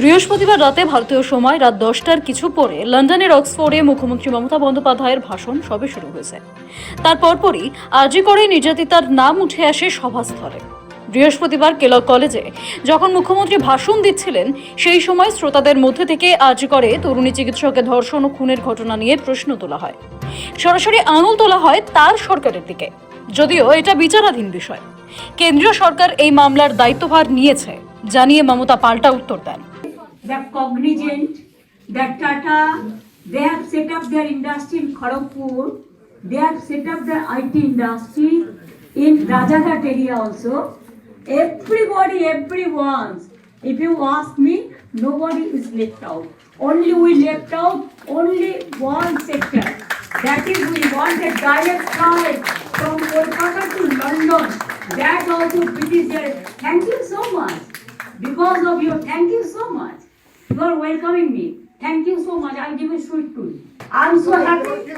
বৃহস্পতিবার রাতে ভারতীয় সময় রাত দশটার কিছু পরে লন্ডনের অক্সফোর্ডে মুখ্যমন্ত্রী মমতা বন্দ্যোপাধ্যায়ের ভাষণ সবে শুরু হয়েছে। তার পরপরই আরজি করে নির্যাতিতার নাম উঠে আসে সভাস্থলে। বৃহস্পতিবার কেলক কলেজে যখন মুখ্যমন্ত্রী ভাষণ দিচ্ছিলেন, সেই সময় শ্রোতাদের মধ্যে থেকে আরজি করে তরুণী চিকিৎসকের ধর্ষণ ও খুনের ঘটনা নিয়ে প্রশ্ন তোলা হয়। সরাসরি আঙুল তোলা হয় তার সরকারের দিকে। যদিও এটা বিচারাধীন বিষয়। কেন্দ্রীয় সরকার এই মামলার দায়িত্বভার নিয়েছে, জানিয়ে মমতা পাল্টা উত্তর দেন। The Cognizant, that Tata, they have set up their industry in Kharagpur, they have set up their IT industry in Rajaghat area also. Everybody, everyone, if you ask me, nobody is left out. Only we left out only one sector. That is, we want a direct flight from Kolkata to London. That also British. Thank you so much. Because of you, thank you so much. You are welcoming me. Thank you so much. I'll give a sweet to you. I'm so happy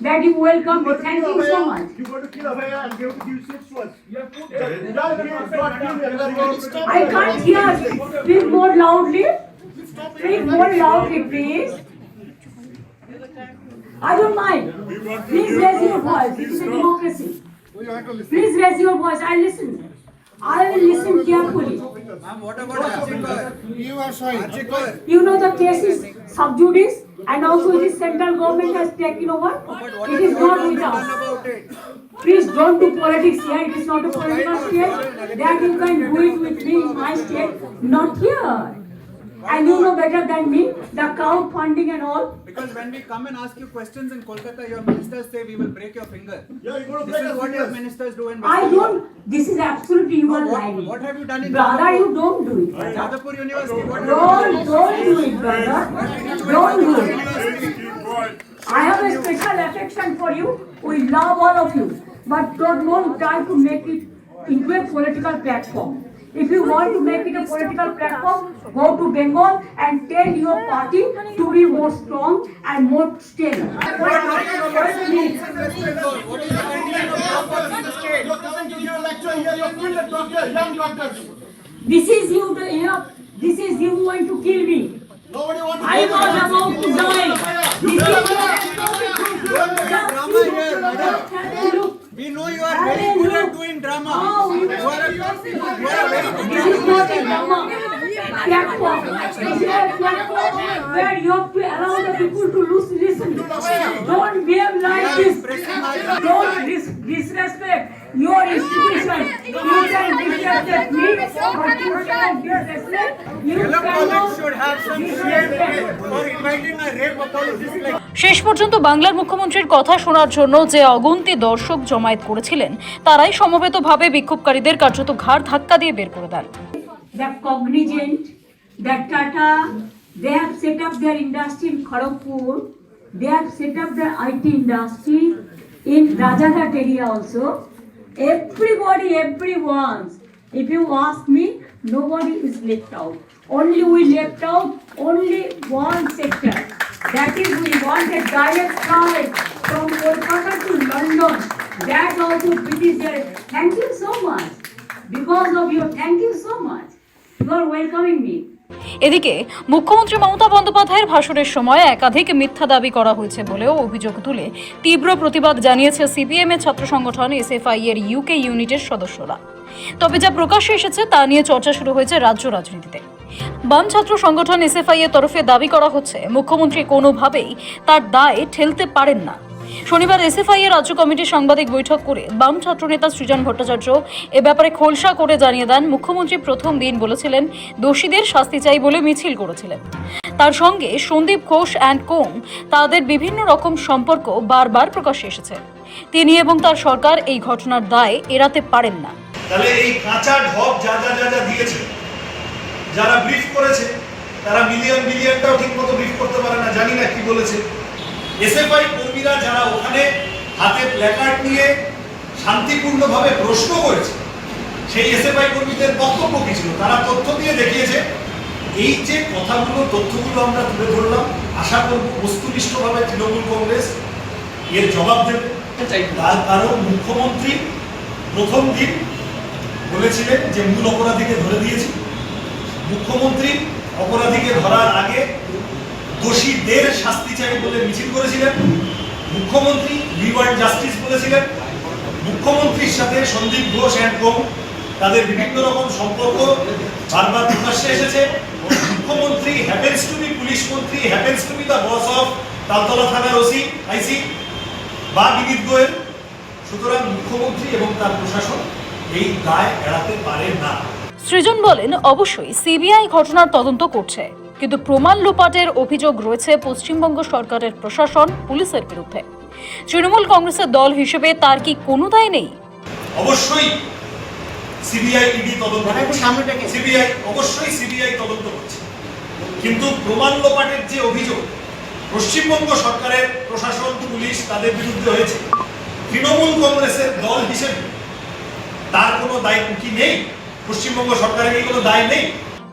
that you welcome me. Thank you so much. You go to Kilauea and give give six words. Without him, not him. I can't hear. Speak more loudly. Speak more loudly, please. I don't mind. Please raise your voice. It is a democracy. Please raise your voice. I listen. I will listen carefully. Ma'am, what about Archikor? You are sorry. Archikor. You know the case is sub judice and also the central government has taken over. But what It is is not with done us. about it? Please don't do politics here. It is not a political state. That you can do it with me in my state, not here. And you know better than me, the crowdfunding and all. Because when we come and ask you questions in Kolkata, your ministers say we will break your finger. Yeah, you go to This break is your what your fingers. ministers do in West I Bengal. don't, this is absolutely you are What- lying. what have you done in Brother, Jadavpur? you don't do it. brother. Jadavpur University, what have you done? Don't, don't do it, brother. Don't do it. I have a special affection for you. We love all of you. But don't, don't try to make it into a political platform. If you want to make it a political platform, go to Bengal and tell your party to be more strong and more stable. You're coming to give a lecture here, you're full of doctors, young doctors. This is you, the, you know, this is you going to kill me. Nobody wants to. I was about to die. This Drama here, madam. is Look, We know you are very good at doing drama. Oh, you- You are a, you are a platform. This is a platform where you have to allow the people to lose, listen. Don't behave like this. Don't dis- disrespect your institution. You can disrespect me, but you can disrespect. You cannot শেষ পর্যন্ত বাংলার মুখ্যমন্ত্রীর কথা শোনার জন্য যে অগুন্তি দর্শক জমায়েত করেছিলেন তারাই সমবেতভাবে বিক্ষোভকারীদের কার্যত ঘাড় ধাক্কা দিয়ে বের করে দেন the Cognizant, that Tata, they have set up their industry in Kharagpur, they have set up their IT industry in Rajaghat area also. Everybody, everyone, if you ask me, nobody is left out. Only we left out only one sector. That is, we want a direct flight from Kolkata to London. That also British. Thank you so much. Because of you, thank you so much. এদিকে, মুখ্যমন্ত্রী মমতা বন্দ্যোপাধ্যায়ের ভাষণের সময় একাধিক মিথ্যা দাবি করা হয়েছে বলেও অভিযোগ তুলে তীব্র প্রতিবাদ জানিয়েছে সিপিএম এর ছাত্র সংগঠন এসএফআই এর ইউকে ইউনিটের সদস্যরা। তবে যা প্রকাশ্যে এসেছে তা নিয়ে চর্চা শুরু হয়েছে রাজ্য রাজনীতিতে। বাম ছাত্র সংগঠন এসএফআই এর তরফে দাবি করা হচ্ছে, মুখ্যমন্ত্রী কোনোভাবেই তার দায় ঠেলতে পারেন না। শনিবার এসএফআই এর রাজ্য কমিটির সাংবাদিক বৈঠক করে বাম ছাত্রনেতা সৃজন ভট্টাচার্য এ ব্যাপারে খোলসা করে জানিয়ে দেন, মুখ্যমন্ত্রী প্রথম দিন বলেছিলেন দোষীদের শাস্তি চাই বলে মিছিল করেছিলেন। তার সঙ্গে সন্দীপ ঘোষ অ্যান্ড কোং তাদের বিভিন্ন রকম সম্পর্ক বারবার প্রকাশ্যে এসেছে। তিনি এবং তার সরকার এই ঘটনার দায় এড়াতে পারেন না। তাহলে এই কাঁচা ঢপ যা যা যা যা দিয়েছে, যারা ব্রিফ করেছে, তারা মিলিয়ন মিলিয়নটাও ঠিক মতো ব্রিফ করতে পারে না, জানি না কি বলেছে। এসএফআই কর্মীরা যারা ওখানে হাতে প্ল্যাকার্ড নিয়ে শান্তিপূর্ণভাবে প্রশ্ন করেছে, সেই এসএফআই কর্মীদের বক্তব্য কি ছিল? তারা তথ্য দিয়ে দেখিয়েছে। এই যে কথাগুলো, তথ্যগুলো আমরা তুলে ধরলাম, আশা করব বস্তুনিষ্ঠভাবে তৃণমূল কংগ্রেস এর জবাব দেবে। তার কারণ মুখ্যমন্ত্রী প্রথম দিন বলেছিলেন যে মূল অপরাধীকে ধরে দিয়েছি। মুখ্যমন্ত্রী অপরাধীকে ধরার আগে দোষীদের শাস্তি চাই বলে মিছিল করেছিলেন। মুখ্যমন্ত্রী ওয়ান্ট জাস্টিস বলেছিলেন। মুখ্যমন্ত্রীর সাথে সন্দীপ ঘোষ অ্যান্ড কোম তাদের বিভিন্ন রকম সম্পর্ক বারবার প্রকাশ্যে এসেছে। মুখ্যমন্ত্রী হ্যাপেন্স টু বি পুলিশ মন্ত্রী happens to be the boss of Taltala থানার ওসি, আইসি। বা বিনীত গোয়েল। সুতরাং মুখ্যমন্ত্রী এবং তার প্রশাসন এই দায় এড়াতে পারে না। সৃজন বলেন, অবশ্যই সিবিআই ঘটনার তদন্ত করছে। কিন্তু প্রমাণ লোপাটের অভিযোগ রয়েছে পশ্চিমবঙ্গ সরকারের প্রশাসন পুলিশের বিরুদ্ধে। তৃণমূল কংগ্রেসের দল হিসেবে তার কি কোনো দায় নেই? অবশ্যই সিবিআই ইডি তদন্ত সিবিআই অবশ্যই সিবিআই তদন্ত করছে। কিন্তু প্রমাণ লোপাটের যে অভিযোগ পশ্চিমবঙ্গ সরকারের প্রশাসন পুলিশ তাদের বিরুদ্ধে হয়েছে। তৃণমূল কংগ্রেসের দল হিসেবে তার কোনো দায়িত্ব কি নেই? পশ্চিমবঙ্গ সরকারের কোনো দায় নেই?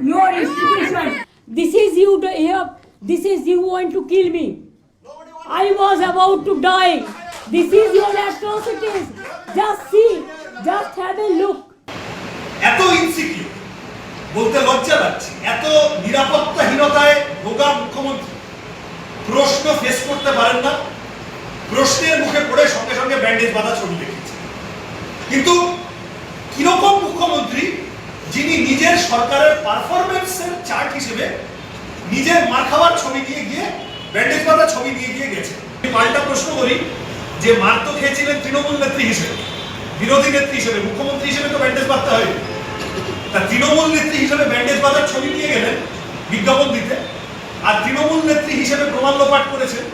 your institution. This is you, the air. This is you want to kill me. I was about to die. This is your atrocities. Just see, just have a look. এত ইনসিকিউর বলতে লজ্জা লাগছে এত নিরাপত্তাহীনতায় ভোগা মুখ্যমন্ত্রী প্রশ্ন ফেস করতে পারেন না প্রশ্নের মুখে পড়ে সঙ্গে সঙ্গে ব্যান্ডেজ বাঁধা ছবি দেখেছে কিন্তু কীরকম মুখ্যমন্ত্রী যিনি নিজের সরকারের চার্ট হিসেবে নিজের ছবি দিয়ে গিয়ে ব্যান্ডেজ ছবি দিয়ে গিয়ে গেছে। পাল্টা প্রশ্ন করি, যে মার তো খেয়েছিলেন তৃণমূল নেত্রী হিসেবে, বিরোধী নেত্রী হিসেবে, মুখ্যমন্ত্রী হিসেবে তো ব্যান্ডেজ বাঁধতে হয়। তা তৃণমূল নেত্রী হিসেবে ব্যান্ডেজ বাঁধার ছবি দিয়ে গেলেন বিজ্ঞাপন দিতে, আর তৃণমূল নেত্রী হিসেবে প্রমাণ লোপাট করেছেন।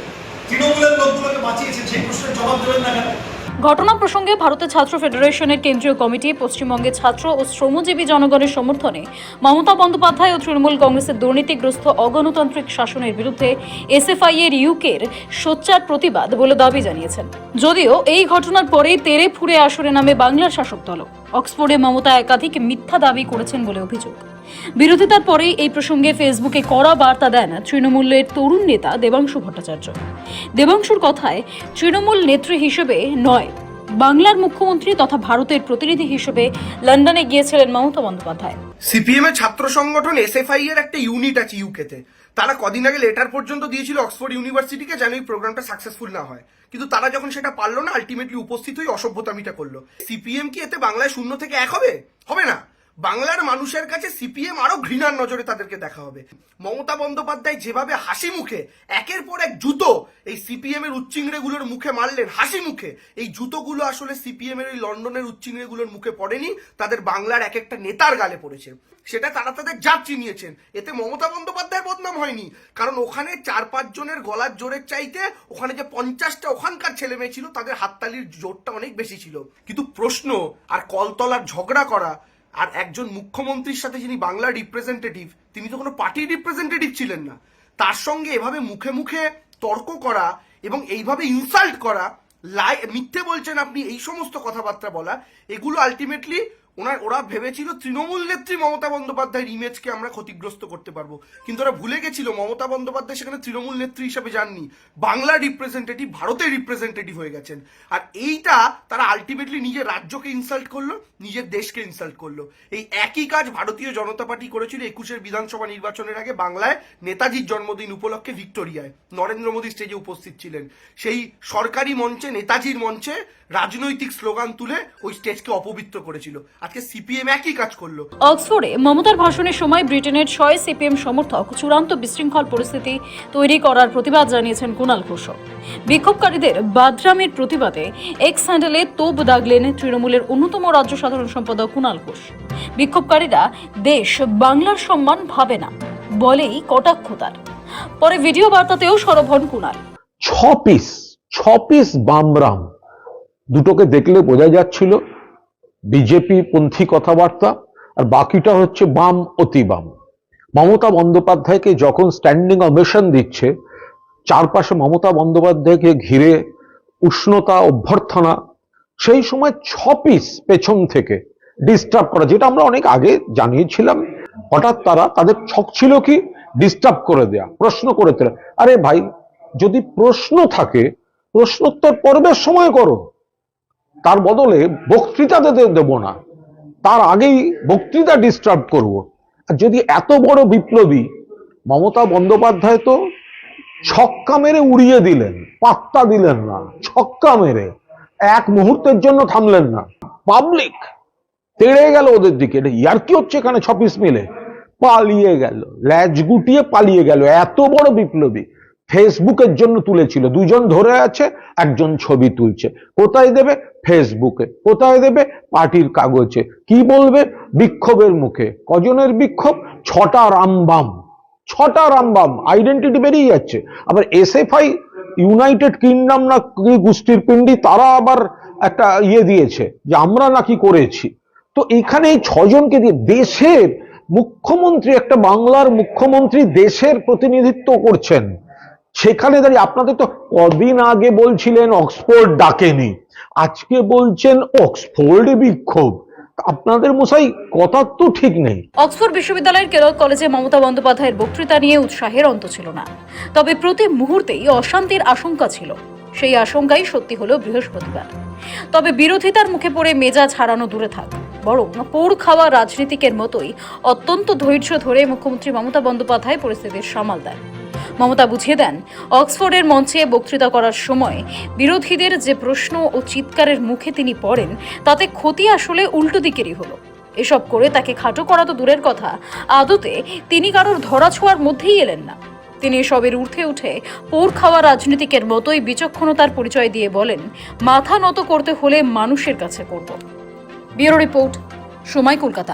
তৃণমূলের লোকগুলোকে বাঁচিয়েছেন, সেই প্রশ্নের জবাব দেবেন না কেন? ঘটনা প্রসঙ্গে ভারতের ছাত্র ফেডারেশনের কেন্দ্রীয় কমিটি পশ্চিমবঙ্গে ছাত্র ও শ্রমজীবী জনগণের সমর্থনে মমতা বন্দ্যোপাধ্যায় ও তৃণমূল কংগ্রেসের দুর্নীতিগ্রস্ত অগণতান্ত্রিক শাসনের বিরুদ্ধে এসএফআই এর ইউকের সোচ্চার প্রতিবাদ বলে দাবি জানিয়েছেন। যদিও এই ঘটনার পরেই তেরে ফুরে আসরে নামে বাংলার শাসক দল অক্সফোর্ডে মমতা একাধিক মিথ্যা দাবি করেছেন বলে অভিযোগ। বিরোধিতার পরেই এই প্রসঙ্গে ফেসবুকে কড়া বার্তা দেন তৃণমূলের তরুণ নেতা দেবাংশু ভট্টাচার্য। দেবাংশুর কথায়, তৃণমূল নেত্রী হিসেবে নয়, বাংলার মুখ্যমন্ত্রী তথা ভারতের প্রতিনিধি হিসেবে লন্ডনে গিয়েছিলেন মমতা বন্দ্যোপাধ্যায়। সিপিএম এর ছাত্র সংগঠন এসএফআই এর একটা ইউনিট আছে ইউকেতে তারা কদিন আগে লেটার পর্যন্ত দিয়েছিল অক্সফোর্ড ইউনিভার্সিটিকে যেন এই প্রোগ্রামটা সাকসেসফুল না হয়। কিন্তু তারা যখন সেটা পারল না আলটিমেটলি উপস্থিত হয়ে অসভ্যতামিটা করল। সিপিএম কি এতে বাংলায় শূন্য থেকে এক হবে? হবে না। বাংলার মানুষের কাছে সিপিএম আরও ঘৃণার নজরে তাদেরকে দেখা হবে। মমতা বন্দ্যোপাধ্যায় যেভাবে হাসি মুখে, একের পর এক জুতো এই সিপিএম এর উচ্চিংড়েগুলোর মুখে মারলেন, হাসি মুখে। এই জুতোগুলো আসলে সিপিএম এর ওই লন্ডনের উচ্চিংড়েগুলোর মুখে পড়েনি, তাদের বাংলার এক একটা নেতার গালে পড়েছে। সেটা তারা তাদের জাত চিনিয়েছেন। এতে মমতা বন্দ্যোপাধ্যায়ের বদনাম হয়নি, কারণ ওখানে চার পাঁচ জনের গলার জোরের চাইতে ওখানে যে পঞ্চাশটা ওখানকার ছেলে মেয়ে ছিল, তাদের হাততালির জোরটা অনেক বেশি ছিল। কিন্তু প্রশ্ন আর কলতলার ঝগড়া করা আর একজন মুখ্যমন্ত্রীর সাথে যিনি বাংলার রিপ্রেজেন্টেটিভ তিনি তো কোনো পার্টির রিপ্রেজেন্টেটিভ ছিলেন না। তার সঙ্গে এভাবে মুখে মুখে তর্ক করা এবং এইভাবে ইনসাল্ট করা, লাই, মিথ্যে বলছেন আপনি, এই সমস্ত কথাবার্তা বলা, এগুলো আলটিমেটলি ওনার, ওরা ভেবেছিল তৃণমূল নেত্রী মমতা বন্দ্যোপাধ্যায়ের ইমেজকে আমরা ক্ষতিগ্রস্ত করতে পারব। কিন্তু ওরা ভুলে গেছিল, মমতা বন্দ্যোপাধ্যায় সেখানে তৃণমূল নেত্রী হিসেবে যাননি। বাংলার রিপ্রেজেন্টেটিভ ভারতের রিপ্রেজেন্টেটিভ হয়ে গেছেন। আর এইটা তারা আলটিমেটলি নিজের রাজ্যকে ইনসাল্ট করল, নিজের দেশকে ইনসাল্ট করল। এই একই কাজ ভারতীয় জনতা পার্টি করেছিল একুশের বিধানসভা নির্বাচনের আগে বাংলায় নেতাজির জন্মদিন উপলক্ষে ভিক্টোরিয়ায়। নরেন্দ্র মোদী স্টেজে উপস্থিত ছিলেন। সেই সরকারি মঞ্চে, নেতাজির মঞ্চে রাজনৈতিক স্লোগান তুলে ওই স্টেজকে অপবিত্র করেছিল। আজকে সিপিএম একই কাজ করল। অক্সফোর্ডে মমতার ভাষণের সময় ব্রিটেনের ছয় সিপিএম সমর্থক চূড়ান্ত বিশৃঙ্খল পরিস্থিতি তৈরি করার প্রতিবাদ জানিয়েছেন কুণাল ঘোষ বিক্ষোভকারীদের বাদরামের প্রতিবাদে এক্স হ্যান্ডেলে তোপ দাগলেন তৃণমূলের অন্যতম রাজ্য সাধারণ সম্পাদক কুণাল ঘোষ। বিক্ষোভকারীরা দেশ বাংলার সম্মান ভাবে না বলেই কটাক্ষ তার। পরে ভিডিও বার্তাতেও সরব হন কুণাল। ছ পিস ছ পিস বামরাম। দুটোকে দেখলে বোঝা যাচ্ছিল বিজেপি পন্থী কথাবার্তা, আর বাকিটা হচ্ছে বাম অতি বাম। মমতা বন্দ্যোপাধ্যায়কে যখন স্ট্যান্ডিং অবেশন দিচ্ছে, চারপাশে মমতা বন্দ্যোপাধ্যায়কে ঘিরে উষ্ণতা, অভ্যর্থনা, সেই সময় ছ পিস পেছন থেকে ডিস্টার্ব করা, যেটা আমরা অনেক আগে জানিয়েছিলাম, হঠাৎ তারা তাদের ছক ছিল কি? ডিস্টার্ব করে দেয়া, প্রশ্ন করে দেয়া আরে ভাই, যদি প্রশ্ন থাকে, প্রশ্নোত্তর পর্বের সময় করো। তার বদলে বক্তৃতা দেব না। তার আগেই বক্তৃতা ডিস্টার্ব করব। আর যদি এত বড় বিপ্লবী মমতা বন্দ্যোপাধ্যায় তো ছক্কা মেরে উড়িয়ে দিলেন, পাত্তা দিলেন না, ছক্কা মেরে, এক মুহূর্তের জন্য থামলেন না। পাবলিক তেড়ে গেল ওদের দিকে। এটা ইয়ার কি হচ্ছে এখানে ছপিস মিলে? পালিয়ে গেল, ল্যাজ গুটিয়ে পালিয়ে গেল। এত বড় বিপ্লবী ফেসবুকের জন্য তুলেছিল। দুজন ধরে আছে, একজন ছবি তুলছে। কোথায় দেবে? ফেসবুকে। কোথায় দেবে? পার্টির কাগজে। কি বলবে? বিক্ষোভের মুখে। কজনের বিক্ষোভ? ছটা রামবাম। ছটা রামবাম। আইডেন্টিটি বেরিয়ে যাচ্ছে। আবার এসএফআই ইউনাইটেড কিংডম না গোষ্ঠীর পিণ্ডি, তারা আবার একটা ইয়ে দিয়েছে যে আমরা নাকি করেছি। তো এখানে এই ছজনকে দিয়ে দেশের মুখ্যমন্ত্রী, একটা বাংলার মুখ্যমন্ত্রী দেশের প্রতিনিধিত্ব করছেন। সেখানে দাঁড়িয়ে আপনাদের তো কদিন আগে বলছিলেন, অক্সফোর্ড ডাকেনি। আজকে বলছেন অক্সফোর্ডে বিক্ষোভ। আপনাদের মশাই, কথার তো ঠিক নেই। অক্সফোর্ড বিশ্ববিদ্যালয়ের কেরল কলেজে মমতা বন্দ্যোপাধ্যায়ের বক্তৃতা নিয়ে উৎসাহের অন্ত ছিল না। তবে প্রতি মুহূর্তেই অশান্তির আশঙ্কা ছিল। সেই আশঙ্কাই সত্যি হলো বৃহস্পতিবার। তবে বিরোধিতার মুখে পড়ে মেজাজ হারানো দূরে থাক। বরং পোড় খাওয়া রাজনীতিকের মতোই অত্যন্ত ধৈর্য ধরে মুখ্যমন্ত্রী মমতা বন্দ্যোপাধ্যায় পরিস্থিতির সামাল দেন। মমতা বুঝিয়ে দেন, অক্সফোর্ডের মঞ্চে বক্তৃতা করার সময় বিরোধীদের যে প্রশ্ন ও চিৎকারের মুখে তিনি পড়েন, তাতে ক্ষতি আসলে উল্টো দিকেরই হলো। এসব করে তাকে খাটো করা তো দূরের কথা, আদতে তিনি কারোর ধরাছোঁয়ার মধ্যেই এলেন না। তিনি এসবের ঊর্ধ্বে উঠে পোর খাওয়া রাজনীতিকের মতোই বিচক্ষণতার পরিচয় দিয়ে বলেন, মাথা নত করতে হলে মানুষের কাছে করব। ব্যুরো রিপোর্ট, সময় কলকাতা।